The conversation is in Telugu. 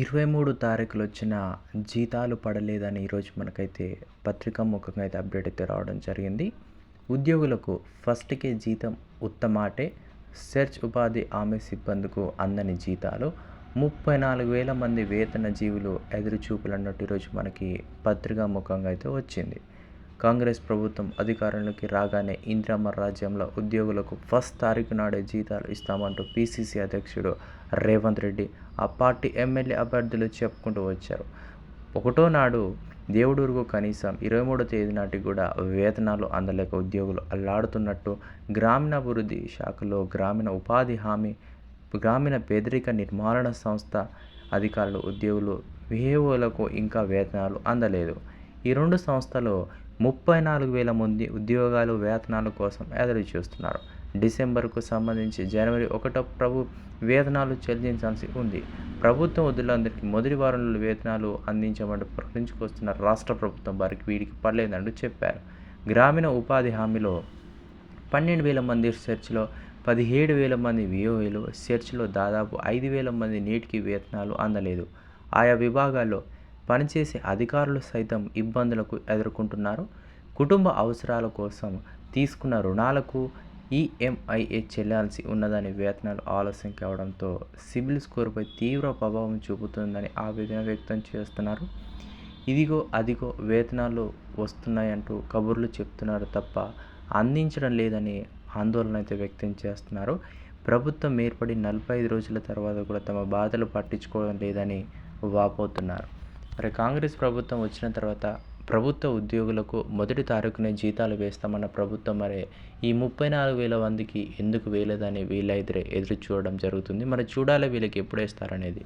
ఇరవై మూడు తారీఖులు వచ్చిన జీతాలు పడలేదని ఈరోజు మనకైతే పత్రికా ముఖంగా అయితే అప్డేట్ అయితే రావడం జరిగింది. ఉద్యోగులకు ఫస్ట్కే జీతం ఉత్తమాటే సెర్చ్ ఉపాధి ఆమె సిబ్బందికు అందని జీతాలు ముప్పై నాలుగు వేల మంది వేతన జీవులు ఎదురుచూపులు అన్నట్టు ఈరోజు మనకి పత్రికా ముఖంగా అయితే వచ్చింది. కాంగ్రెస్ ప్రభుత్వం అధికారంలోకి రాగానే ఇంద్రమ్మ రాజ్యంలో ఉద్యోగులకు ఫస్ట్ తారీఖు నాడే జీతాలు ఇస్తామంటూ పీసీసీ అధ్యక్షుడు రేవంత్ రెడ్డి ఆ పార్టీ ఎమ్మెల్యే అభ్యర్థులు చెప్పుకుంటూ వచ్చారు. ఒకటో నాడు దేవుడూరుకు కనీసం ఇరవై మూడో తేదీ నాటికి కూడా వేతనాలు అందలేక ఉద్యోగులు అల్లాడుతున్నట్టు గ్రామీణాభివృద్ధి శాఖలో గ్రామీణ ఉపాధి హామీ గ్రామీణ పేదరిక నిర్మూలన సంస్థ అధికారులు ఉద్యోగులు విఏఓలకు ఇంకా వేతనాలు అందలేదు. ఈ రెండు సంస్థలు ముప్పై నాలుగు వేల మంది ఉద్యోగాలు వేతనాల కోసం ఎదురు చూస్తున్నారు. డిసెంబర్కు సంబంధించి జనవరి ఒకటో ప్రభు వేతనాలు చెల్లించాల్సి ఉంది. ప్రభుత్వం వృద్ధులందరికీ మొదటి వారంలో వేతనాలు అందించమంటూ ప్రకటించుకొస్తున్న రాష్ట్ర ప్రభుత్వం వారికి వీడికి పడలేదంటూ చెప్పారు. గ్రామీణ ఉపాధి హామీలో పన్నెండు వేల మంది సెర్చ్లో పదిహేడు వేల మంది విఓఏలు సెర్చ్లో దాదాపు ఐదు వేల మంది నేటికి వేతనాలు అందలేదు. ఆయా విభాగాల్లో పనిచేసే అధికారులు సైతం ఇబ్బందులకు ఎదుర్కొంటున్నారు. కుటుంబ అవసరాల కోసం తీసుకున్న రుణాలకు ఈఎంఐఏ చెల్లాల్సి ఉన్నదని వేతనాలు ఆలస్యం కావడంతో సిబిల్ స్కోర్పై తీవ్ర ప్రభావం చూపుతుందని ఆవేదన వ్యక్తం చేస్తున్నారు. ఇదిగో అదిగో వేతనాలు వస్తున్నాయంటూ కబుర్లు చెప్తున్నారు తప్ప అందించడం లేదని ఆందోళన అయితే వ్యక్తం చేస్తున్నారు. ప్రభుత్వం ఏర్పడి నలభై ఐదు రోజుల తర్వాత కూడా తమ బాధలు పట్టించుకోవడం లేదని వాపోతున్నారు. మరి కాంగ్రెస్ ప్రభుత్వం వచ్చిన తర్వాత ప్రభుత్వ ఉద్యోగులకు మొదటి తారీఖునే జీతాలు వేస్తామన్న ప్రభుత్వం మరి ఈ ముప్పై నాలుగు వేల మందికి ఎందుకు వేయలేదని వీళ్ళైతే ఎదురు చూడడం జరుగుతుంది. మరి చూడాలి వీళ్ళకి ఎప్పుడు వేస్తారనేది.